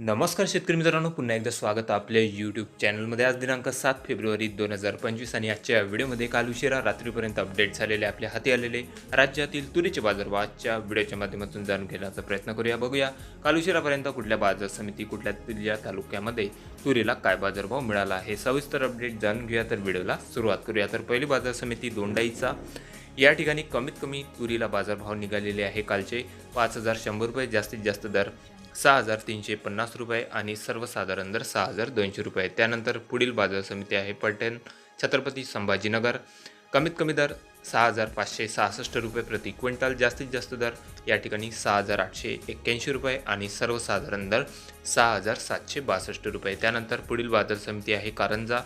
नमस्कार शेतकरी मित्रांनो पुन्हा एकदा स्वागत आपल्या यूट्यूब चॅनलमध्ये आज दिनांक सात फेब्रुवारी दोन हजार पंचवीस आणि आजच्या व्हिडिओमध्ये काल उशिरा रात्रीपर्यंत अपडेट झालेले आपल्या हाती आलेले राज्यातील तुरीचे बाजारभाव आजच्या व्हिडिओच्या माध्यमातून जाणून घेण्याचा प्रयत्न करूया बघूया काल उशिरापर्यंत कुठल्या बाजार समिती कुठल्या जिल्ह्या तालुक्यामध्ये तुरीला काय बाजारभाव मिळाला आहे सविस्तर अपडेट जाणून घेऊया. तर व्हिडिओला सुरुवात करूया. तर पहिली बाजार समिती दोंडाईचा. या ठिकाणी कमीत कमी तुरीला बाजारभाव निघालेले आहे. कालचे पाच हजार शंभर रुपये जास्तीत जास्त दर सहा हजार तीनशे पन्नास रुपये आणि सर्वसाधारण दर सहा हजार दोनशे रुपये. त्यानंतर पुढील बाजार समिती आहे पलटण छत्रपती संभाजीनगर. कमीत कमी दर सहा हजार पाचशे सहासष्ट रुपये प्रति क्विंटल जास्तीत जास्त दर या ठिकाणी सहा हजार आठशे एक्क्याऐंशी रुपये आणि सर्वसाधारण दर सहा हजार सातशे बासष्ट रुपये. त्यानंतर पुढील बाजार समिती आहे कारंजा.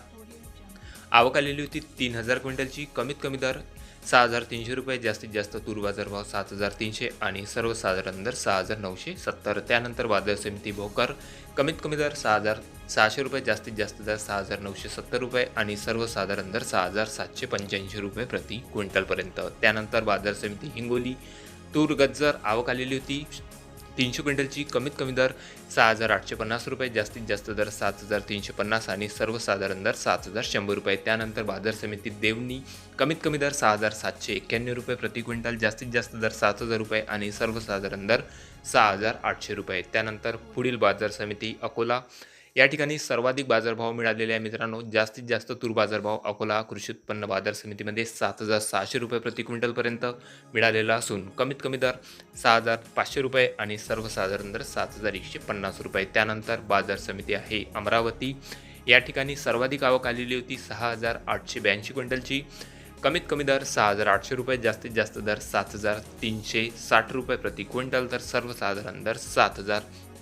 आवक आलेली होती तीन हजार क्विंटलची. कमीत कमी दर सहा हजार तीनशे रुपये जास्तीत जास्त तूर बाजारभाव सात हजार तीनशे आणि सर्वसाधारण दर सहा हजार नऊशे सत्तर. त्यानंतर बाजार समिती भोकर कमीत कमी दर सहा हजार सहाशे रुपये जास्तीत जास्त दर सहा हजार नऊशे सत्तर रुपये आणि सर्वसाधारण दर सहा हजार सातशे पंच्याऐंशी रुपये प्रति क्विंटलपर्यंत. त्यानंतर बाजार समिती हिंगोली तूर गज्जर आवक आलेली होती. तीनशे क्विंटलची कमीत कमी दर सहा हजार आठशे पन्नास रुपये जास्तीत जास्त दर सात हजार तीनशे पन्नास आणि सर्वसाधारण दर सात हजार शंभर रुपये. त्यानंतर बाजार समिती देवणी कमीत कमी दर सहा हजार सातशे एक्क्याण्णव रुपये प्रति क्विंटल जास्तीत जास्त दर सात हजार रुपये आणि सर्वसाधारण दर सहा हजार आठशे रुपये. त्यानंतर पुढील बाजार समिती अकोला या ठिकाणी सर्वाधिक बाजारभाव मिळालेले आहे मित्रांनो. जास्तीत जास्त तूर बाजारभाव अकोला कृषी उत्पन्न बाजार समितीमध्ये सात हजार सहाशे रुपये प्रति क्विंटलपर्यंत मिळालेला असून कमीत कमी दर सहा हजार पाचशे रुपये आणि सर्वसाधारण दर सात हजार एकशे पन्नास रुपये. त्यानंतर बाजार समिती आहे अमरावती. या ठिकाणी सर्वाधिक आवक आलेली होती सहा हजार आठशे ब्याऐंशी क्विंटलची. कमीत कमी दर सहा हजार आठशे रुपये जास्तीत जास्त दर सात हजार तीनशे साठ रुपये प्रति क्विंटल तर सर्वसाधारण दर सात हजार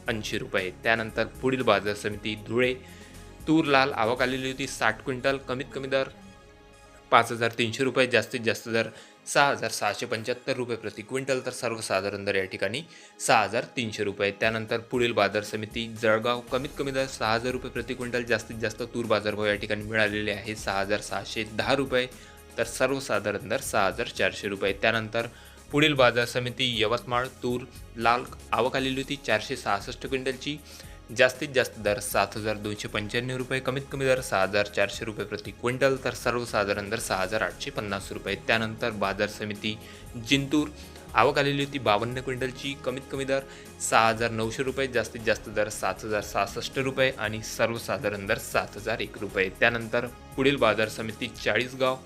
ऐंशी रुपये. त्यानंतर पुढील बाजार समिती धुळे तूर लाल आवक आलेली होती साठ क्विंटल कमीत कमी दर पाच हजार तीनशे रुपये जास्तीत जास्त दर सहा हजार सहाशे पंच्याहत्तर रुपये प्रति क्विंटल तर सर्वसाधारण दर या ठिकाणी सहा हजार तीनशे रुपये. त्यानंतर पुढील बाजार समिती जळगाव कमीत कमी दर सहा हजार रुपये प्रति क्विंटल जास्तीत जास्त तूर बाजारभाव या ठिकाणी मिळालेले आहे सहा हजार सहाशे दहा रुपये तर सर्वसाधारण दर सहा हजार चारशे रुपये. त्यानंतर पुढील बाजार समिती यवतमाळ तूर लाल आवक आलेली होती चारशे सहासष्ट क्विंटलची. जास्तीत जास्त दर सात हजार दोनशे पंच्याण्णव रुपये कमीत कमी दर सहा हजार चारशे रुपये प्रति क्विंटल तर सर्वसाधारण दर सहा हजार आठशे पन्नास रुपये. त्यानंतर बाजार समिती जिंतूर आवक आलेली होती बावन्न क्विंटलची कमीत कमी दर सहा हजार नऊशे रुपये जास्तीत जास्त दर सात हजार सहासष्ट रुपये आणि सर्वसाधारण दर सात हजार एक रुपये. त्यानंतर पुढील बाजार समिती चाळीसगाव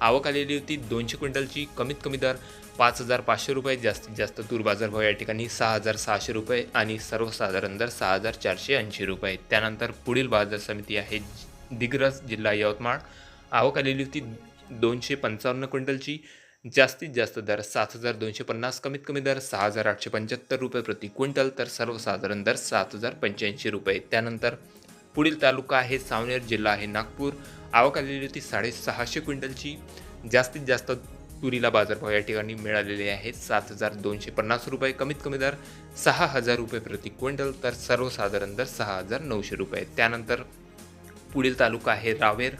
आवक आलेली होती. दोनशे क्विंटलची कमीत कमी दर पाच हजार पाचशे रुपये. जास्तीत जास्त तूर बाजारभाव या ठिकाणी सहा हजार सहाशे रुपये आणि सर्वसाधारण दर सहा हजार चारशे ऐंशी रुपये. त्यानंतर पुढील बाजार समिती आहे दिग्रस जिल्हा यवतमाळ. आवक आलेली होती दोनशे पंचावन्न क्विंटलची. जास्तीत जास्त दर सात हजार दोनशे पन्नास कमीत कमी दर सहा हजार आठशे पंच्याहत्तर रुपये प्रति क्विंटल तर सर्वसाधारण दर सात हजार पंच्याऐंशी रुपये. त्यानंतर पुढील तालुका आहे सावनेर जिल्हा आहे नागपूर. आवक आलेली होती साडेसहाशे क्विंटलची. जास्तीत जास्त तुरीला बाजारभाव या ठिकाणी मिळालेले आहेत. सात हजार दोनशे पन्नास रुपये कमीत कमी दर सहा हजार रुपये प्रति क्विंटल तर सर्वसाधारण दर सहा हजार नऊशे रुपये. त्यानंतर पुढील तालुका आहे रावेर.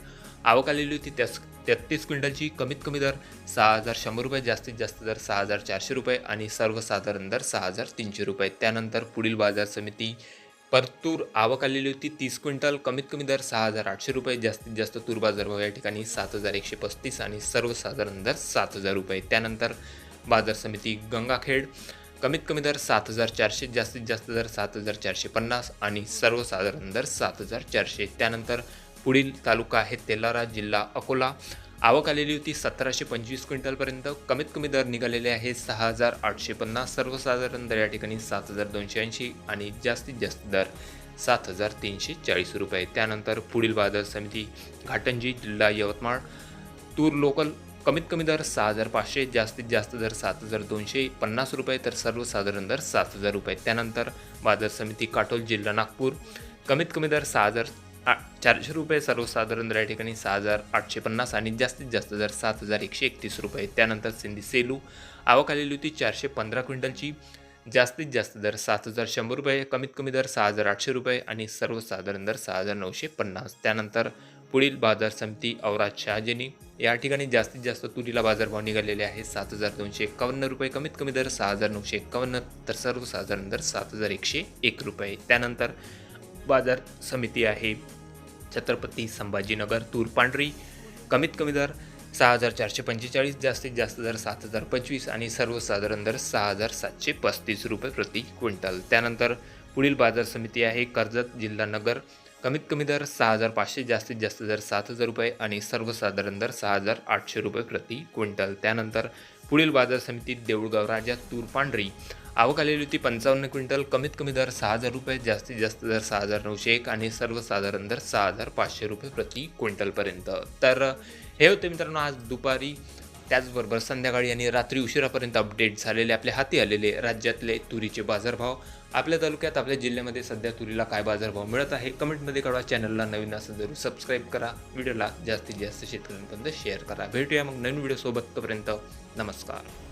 आवक आलेली होती त्यास तेहतीस क्विंटलची कमीत कमी दर सहा हजार शंभर रुपये जास्तीत जास्त दर सहा हजार चारशे रुपये आणि सर्वसाधारण दर सहा हजार तीनशे रुपये. त्यानंतर पुढील बाजार समिती परतूर आवक आलेली होती. तीस क्विंटल कमीत कमी दर सहा हजार आठशे रुपये. जास्तीत जास्त तूर बाजारभाव या ठिकाणी सात हजार एकशे पस्तीस आणि सर्वसाधारण दर सात हजार रुपये. त्यानंतर बाजार समिती गंगाखेड कमीत कमी दर सात हजार चारशे जास्तीत जास्त दर सात हजार चारशे पन्नास आणि सर्वसाधारण दर सात हजार चारशे. त्यानंतर पुढील तालुका आहे तेलारा जिल्हा अकोला. आवक आलेली होती सतराशे पंचवीस क्विंटलपर्यंत. कमीत कमी दर निघालेले आहे सहा हजार आठशे पन्नास. सर्वसाधारण दर या ठिकाणी सात हजार दोनशे ऐंशी आणि जास्तीत जास्त दर सात हजार तीनशे चाळीस रुपये. त्यानंतर पुढील बाजार समिती घाटंजी जिल्हा यवतमाळ तूर लोकल कमीत कमी दर सहा हजार पाचशे जास्तीत जास्त दर सात हजार दोनशे पन्नास रुपये तर सर्वसाधारण दर सात हजार रुपये. त्यानंतर बाजार समिती काटोल जिल्हा नागपूर कमीत कमी दर सहा हजार आ चारशे रुपये सर्वसाधारण दर या ठिकाणी सहा हजार आठशे पन्नास आणि जास्तीत जास्त दर सात हजार एकशे एकतीस रुपये. त्यानंतर सिंधी सेलू आवक आलेली होती चारशे पंधरा क्विंटलची. जास्तीत जास्त दर सात हजार शंभर रुपये कमीत कमी दर सहा हजार आठशे रुपये आणि सर्वसाधारण दर सहा हजार नऊशे पन्नास. त्यानंतर पुढील बाजार समिती औराज शहाजनी या ठिकाणी जास्तीत जास्त तुरीला बाजारभाव निघालेले आहे सात हजार दोनशे एकावन्न रुपये कमीत कमी दर सहा हजार नऊशे एकावन्न तर सर्वसाधारण दर सात हजार एकशे एक रुपये. त्यानंतर बाजार समिती आहे छत्रपती संभाजीनगर तूर पांढरी कमीत कमी दर सहा हजार चारशे पंचेचाळीस जास्तीत जास्त दर सात हजार पंचवीस आणि सर्वसाधारण दर सहा हजार सातशे पस्तीस रुपये प्रति क्विंटल. त्यानंतर पुढील बाजार समिती आहे कर्जत जिल्हा नगर कमीत कमी दर सहा हजार पाचशे जास्तीत जास्त दर सात हजार रुपये आणि सर्वसाधारण दर सहा हजार आठशे रुपये प्रति क्विंटल. त्यानंतर पुढील बाजार समितीत देऊळगाव राजा तूर पांढरी आवक आलेली होती पंचावन्न क्विंटल कमीत कमी दर सहा हजार रुपये जास्तीत जास्त दर सहा हजार नऊशे एक आणि सर्वसाधारण दर सहा हजार पाचशे रुपये प्रति क्विंटलपर्यंत तर हे होते मित्रांनो आज दुपारी. त्याचबरोबर संध्याकाळी आणि रात्री उशिरापर्यंत अपडेट झालेले आपल्या हाती आलेले राज्यातले तुरीचे बाजारभाव. आपल्या तालुक्यात आपल्या जिल्ह्यामध्ये सध्या तुरीला काय बाजारभाव मिळत आहे कमेंटमध्ये कळवा. चॅनलला नवीन असं जरूर सबस्क्राईब करा. व्हिडिओला जास्तीत जास्त शेतकऱ्यांपर्यंत शेअर करा. भेटूया मग नवीन व्हिडिओसोबत तोपर्यंत नमस्कार.